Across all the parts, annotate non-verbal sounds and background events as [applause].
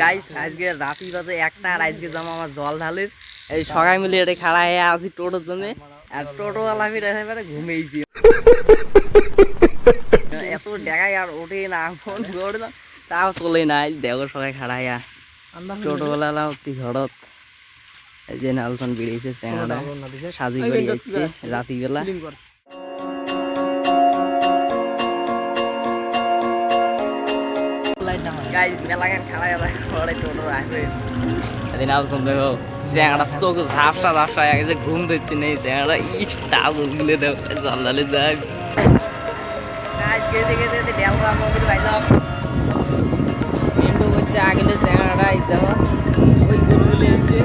Guys আজকে রাতি বাজে একটা আর আজকে জমা আমার জল ঢালের। এই সবাই মিলে এটা খাড়া হয়ে আছি টোটোর জন্য। আর টোটোওয়ালা আমি একেবারে ঘুমিয়েছি। [laughs] এত দেখাই আর ওঠে না ফোন করলাম তাও তোলে নাই দেখো সবাই খাড়া হইয়া টোটোওয়ালা অতি ঘরত এই যে নালসন বেরিয়েছে চ্যাংড়া। সাজি বাড়ি যাচ্ছে রাতিবেলা। গাইস মেলাগান খাড়া গেলা ঘরে টোটো আসবে এদিন আলসন দেখো চ্যাংড়া চোখ ঝাপটা ঝাপটা হয়ে গেছে ঘুম দিচ্ছে নেই চ্যাংড়া ইস তাও গুলে দেবো জল্লালে যাই গাইস গেতে গেতে গেতে ডেলরা মন্দির পাইলাম মেন্টু হচ্ছে আগলে চ্যাংড়াটা ওই গুলগুলে হচ্ছে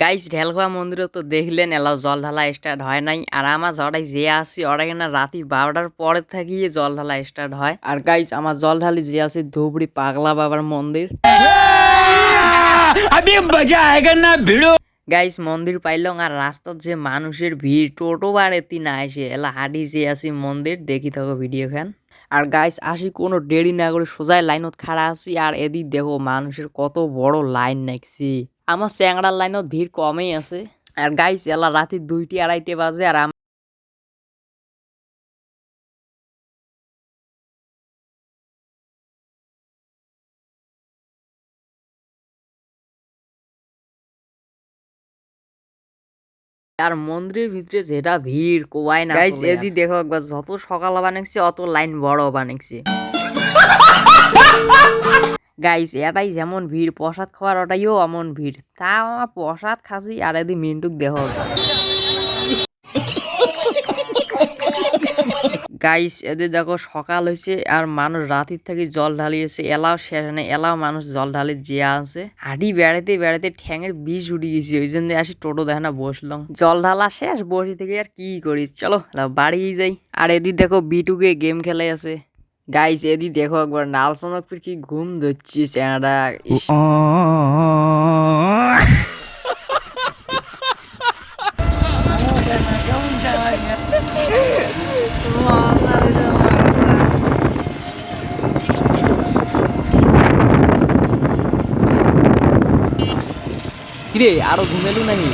গাইস ঢেলখোয়া মন্দিরে তো দেখলেন এলাও জল ঢালা স্টার্ট হয় নাই। আর আমার জটাই যে আসি ওরা কিনা রাতি বারোটার পরে থাকিয়ে জল ঢালা স্টার্ট হয়। আর গাইস আমার জল ঢালি যে আছে ধুবড়ি পাগলা বাবার মন্দির। [laughs] গাইস মন্দির পাইলং আর রাস্তার যে মানুষের ভিড় টোটো বাড়েতি না এসে এলা হাঁটি যে আসি মন্দির দেখি থাকো ভিডিও খান। আর গাইস আসি কোনো দেরি না করে সোজাই লাইনত খাড়া আছি আর এদিক দেখো মানুষের কত বড় লাইন নাকছি আমার চ্যাংড়ার লাইনত ভিড় কমই আছে। আর গাইস এলা রাতে দুইটি আড়াইটে বাজে আর আর মন্দিরের ভিতরে যেটা ভিড় কোয়াই না গাইস এদি দেখো একবার যত সকাল বানাইছে অত লাইন বড় বানাইছে গাইস, এটাই যেমন ভিড়, প্রসাদ খাওয়ার ওটাইও এমন ভিড়। তা আমার প্রসাদ খাসি আর এদি মিন্টুক দেহ গাইস এদের দেখো সকাল হয়েছে আর মানুষ রাতির থেকে জল ঢালিয়েছে। এলাও শেষ নেই এলাও মানুষ জল ঢালি যে আছে। হাঁটি বেড়াতে বেড়াতে ঠ্যাঙের বিষ উঠে গেছি ওই জন্য আসি টোটো দেখে না বসলাম। জল ঢালা শেষ, বসে থেকে আর কি করিস? চলো বাড়ি যাই। আর এদিক দেখো বিটুকে গেম খেলে আছে গাইস এদি দেখো একবার নাল চমকপির কি ঘুম চ্যাংড়া ইস, কিরে আরও ঘুমেলু নাকি?